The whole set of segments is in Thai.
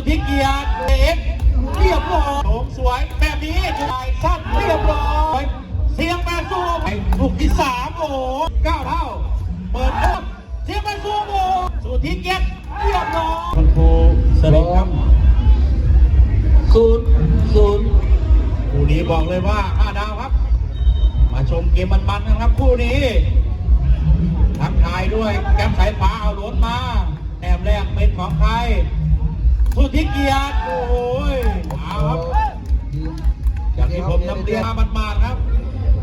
สุดที่เกียรติเอกเรียบร้อยโฉมสวยแบบนี้จุดายสั้นเรียบร้อยเสียงแปดสู้ไปลูกที่สามโอ้โหเก้าเท่า เปิดเพิ่มเสียงแปดสู้โอ้โหสุดที่เกียรติเรียบร้อยคุณครูสลิงครับศูนย์ศูนย์คู่นี้บอกเลยว่าห้าดาวครับ มาชมเกมมันๆนะครับคู่นี้ทักทายด้วยแก้มสายฟ้าเอารถมาแต้มแรกเป็นของใคร สุดที่เกียรติโอ้ยเอาครับอย่างที่ผมนำเรียนมามันมาครับ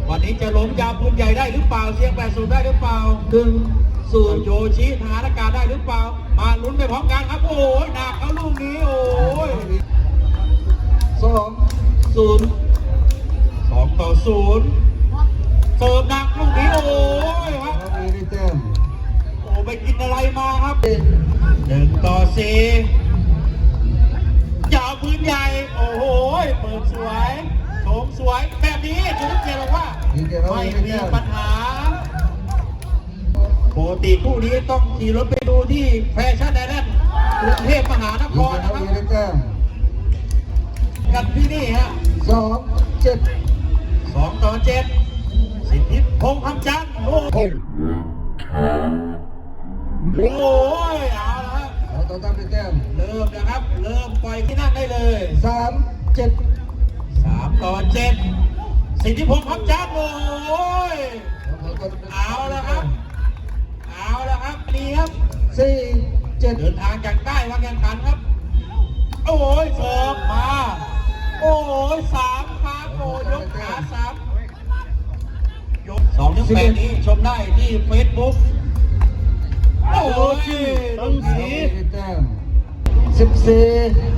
วันนี้จะล้มยาวปืนใหญ่ได้หรือเปล่าเสียงแปดศูนย์ได้หรือเปล่าหนึ่งศูนย์โยชิทหารอากาศได้หรือเปล่า มาลุ้นไปพร้อมกันครับ โอ้ยหนักเขาลูกนี้โอ้ยสองศูนย์สองต่อศูนย์เสิร์ฟหนักลูกนี้โอ้ยครับเรามีได้แต้มโอ้ไปกินอะไรมาครับหนึ่งต่อสี่ยาวปืน ใหญ่ โอ้โหเปิดสวยโฉมสวย แบบนี้จุดเกียรติบอกว่า ดีเจเราไม่มีได้มีแต้มปัญหาปกติคู่นี้ต้องขี่รถไปดูที่แฟชั่นไอแลนด์กรุงเทพมหานคดีรเจนะเราครับมีได้แต้มกันที่นี่ฮะสองเจ็ดสองต่อเจ็ดสิทธิพงษ์คำจันทร์โอ้โห โอ้ยเอาละฮะเรา ต้องทำได้แต้มเริ่มนะครับ เริ่มปล่อยที่นั่งได้เลยสามเจ็ดสามต่อเจ็ดสิทธิพงษ์คำจันทร์โอ้ยเอาละครับ เอาละครับนี่ครับสี่เจ็ดเดินทางจากใต้มาแข่งขันครับ โอ้ยเสิร์ฟมา โอ้ยสามครั้งโอ้ยยกขาสามยกสองถึงแปดนี้ชมได้ที่เฟซบุ๊กโอ้ยตั้งสีได้แต้ม สิบสี่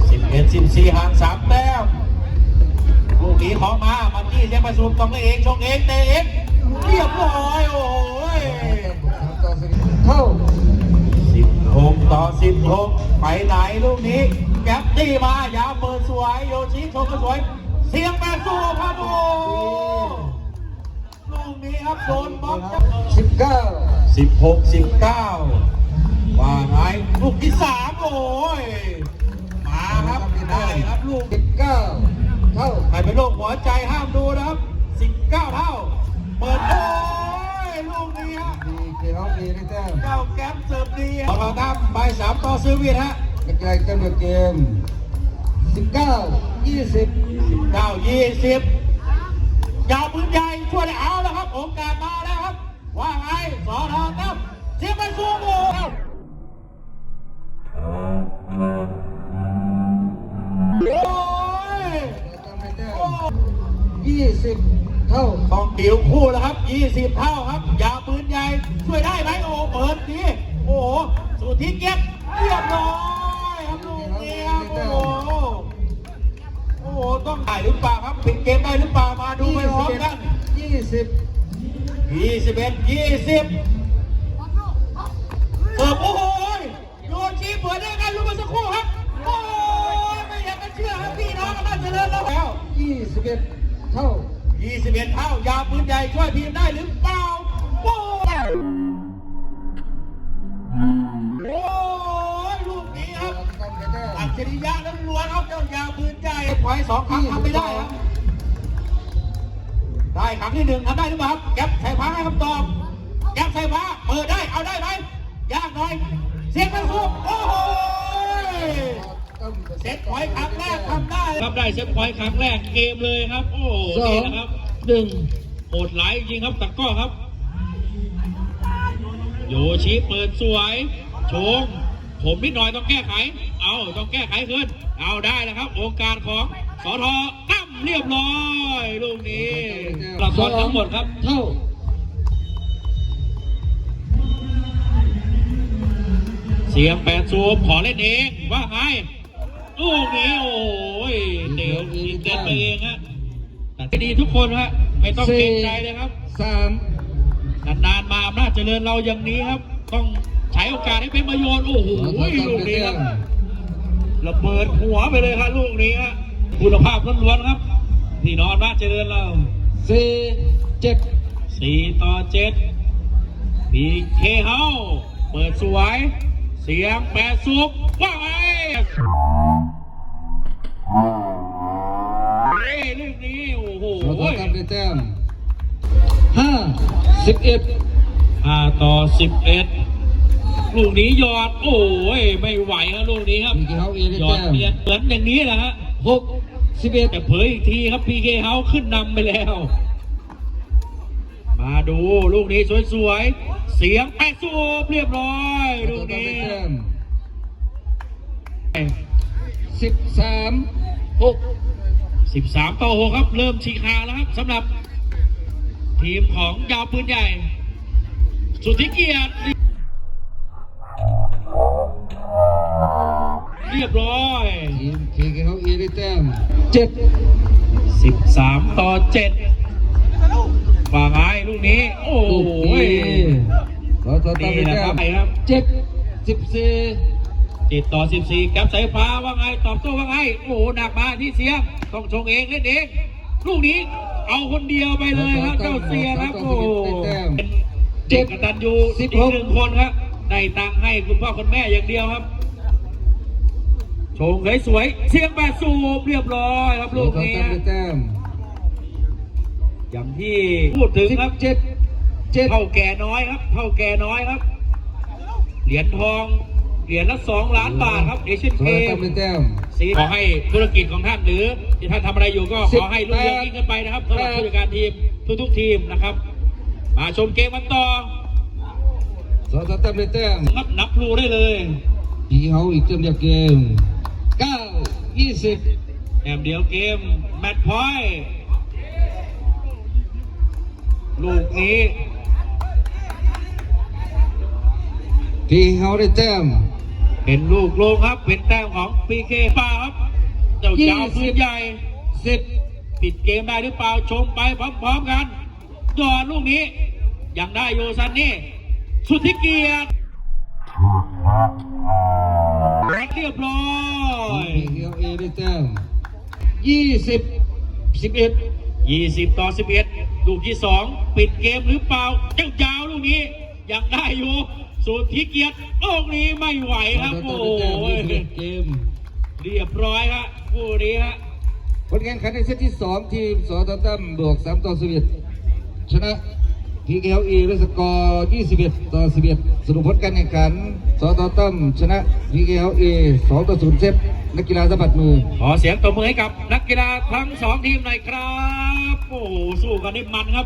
สิบเอ็ดสิบสี่ห่างสามแต้มลูกนี้ของมามันที่เสียประสูมต้องเองชงเองเตะเองเรียบร้อยโอ้ยสามต่อสี่เท่าสิบหกต่อสิบหกไปไหนลูกนี้แก๊ปตีมายาวเปิดสวยโยชิชมก็สวย เสียงแปดสู้ครับโอ้ลูกนี้ครับโดนบล็อกจับสิบเก้าสิบหกสิบเก้าว่าไงลูกที่สาม เจ้าแก๊ปเสิร์ฟดีของเราครับใบสามต่อซื้อเวียนฮะกระจายกันเกมสิบเก้ายี่สิบเก้ายี่สิบยาวปืนใหญ่ช่วยได้เอาแล้วครับโอกาสมาแล้วครับ ว่าไงสอทอครับเสียงไปสู้โมโอ้ยต้องได้แต้มยี่สิบเท่าต้องเดี่ยวคู่แล้วครับยี่สิบเท่าครับยาวปืนใหญ่ ช่วยได้ไหมโอ้เปิดดีโอ้สุดที่เกียรติเรียบร้อยครับลูกนี้ครับโอ้โหโอ้โหต้องได้หรือเปล่าครับปิดเกมได้หรือเปล่ามาดูไปพร้อมกันยี่สิบยี่สิบเอ็ดยี่สิบเปิดโอ้โหโยชีเปิดได้ไงรู้มาสักครู่ครับโอ้ยไม่อยากจะเชื่อครับพี่น้องกันน่าจะเลิศแล้วยี่สิบเอ็ดเท่ายี่สิบเอ็ดเท่ายาปืนใหญ่ช่วยทีมได้หรือ จฉริยะล้วนๆครับเจ้ายาวปืนใหญ่ไว้สองครั้งทำไม่ได้ครับ ได้ครั้งที่หนึ่งทำได้หรือเปล่าครับแก๊ปใส่ผ้าให้คำตอบ แก๊ปใส่ผ้าเปิดได้เอาได้ไหมยากหน่อย เสียงเป็นคู่โอ้โหเซตพอยต์ครั้งแรกทำได้ครับได้เซตพอยต์ครั้งแรกเกมเลยครับ โอ้โหสองนี่นะครับหนึ่งโหดหลายจริงครับตะกร้อครับ โยชิเปิดสวยโชงผมนิดหน่อยต้องแก้ไข เอาต้องแก้ไขขึ้นเอาได้แล้วครับโอกาสของสอทอตั้มเรียบร้อยลูกนี้ละครทั้งหมดครับ เท่าเสียงแปดซูมขอเล่นเองว่าไงลูกนี้โอ้ยเดี๋ยวยิงเกินไปเองฮะแต่ดีทุกคนฮะไม่ต้องเกรงใจเลยครับสามนานๆมาอำนาจเจริญเราอย่างนี้ครับ ต้องใช้โอกาสให้เป็นประโยชน์โอ้โหลูกนี้ครับ ระเบิดหัวไปเลยครับลูกนี้ฮะคุณภาพล้วนๆครับนี่นอนมาเจริญเราสี่เจ็ดสี่ต่อเจ็ดพีเคเฮาเปิดสวย เสียงแปดซุปว้าไงเรื่องนี้โอ้โหทำได้เต้มห้าสิบเอ็ดห้าต่อสิบเอ็ด ลูกนี้หยอด โอ้ยไม่ไหวครับลูกนี้ครับ พีเคเฮาเอได้หยอดแต้มเนียนเหมือนอย่างนี้แหละฮะหกสิบเอ็ดแต่เผยอีกทีครับพีเคเฮาขึ้นนำไปแล้ว มาดูลูกนี้สวยๆ เสียงแปะสูบเรียบร้อยลูกนี้ได้แต้มสิบสามหก13 ต่อ 6 ครับ เริ่มฉีกขาแล้วครับสำหรับ ทีมของยาวปืนใหญ่ สุทธิเกียรติ เจ็ด13ต่อ7ว่าไงลูกนี้ โอ้ลูกโหนี้ขอต่อตามนี่ได้แหละแต้ครับมไปครับเจ็ดสิบสี่จิตต่อ14กับสายฟ้าว่าไงตอบโต้ว่าไง โอ้โหหนักมาที่เสียง ต้องชงเองเล่นเอง ลูกนี้เอาคนเดียวไปเลยครับเจ้าเสียครับโอ้โหเป็นเด็กกตันยูอีกหนึ่งคนครับได้ตังค์ให้คุณพ่อคุณแม่อย่างเดียวครับ ชงสวยๆเสียงแปดสูบเรียบร้อยครับขอลูกต่อนี้ตามได้แต้มอย่างที่พูดถึงสิบครับเจ็ดเจ็ดเท่าแก่น้อยครับเท่าแก่น้อยครับ เหรียญทองเหรียญละสองล้านบาทครับเอเชียนขอเกต่อตามมได้แต้มสีขอให้ธุรกิจของท่านหรือที่ท่านทำอะไรอยู่ก็สิขบอให้รุ่งเรืองยิ่งขึ้นไปนะครับสำหรับแปดผู้จัดการทีมทุกๆทีมนะครับ มาชมเกมกันต่อขอต่อตามได้แต้มนับนับรูได้เลยพีเคเฮาอีกเกมเดียวเกม 20แอมเดียวเกม แมตช์พอยลูกนี้ ที่เขาได้แต้มเป็นลูกโลงครับ เป็นแต้มของปีเคป้าครับ เจ้าจ้าวพื้นใหญ่สิบปิดเกมได้หรือเปล่าชมไปพร้อมๆกันยอดลูกนี้ ยังได้โยซันนี่ สุธิเกียรติ เรียบร้อยพีเคเอได้แต้มยี่สิบสิบเอ็ด20ต่อ11ลูกที่2ปิดเกมหรือเปล่าเจ้ายาวลูกนี้ยังได้อยู่สุดที่เกียรติลูกนี้ไม่ไหวครับโอ้โหเกมเรียบร้อยครับคู่นี้ฮะผลการแข่งขันในเซตที่สองทีมสอตตั้มบวกสามต่อสิบเอ็ดชนะ พีเคเอด้วยสกอร์ยี่สิบเอ็ดต่อสิบเอ็ดสรุปผลการแข่งขันสอตตั้มชนะพีเคเอสองต่อศูนย์เซตนักกีฬาสะบัดมือ ขอเสียงตบมือให้กับนักกีฬาทั้งสองทีมหน่อยครับ โอ้โหสู้กันได้มันครับ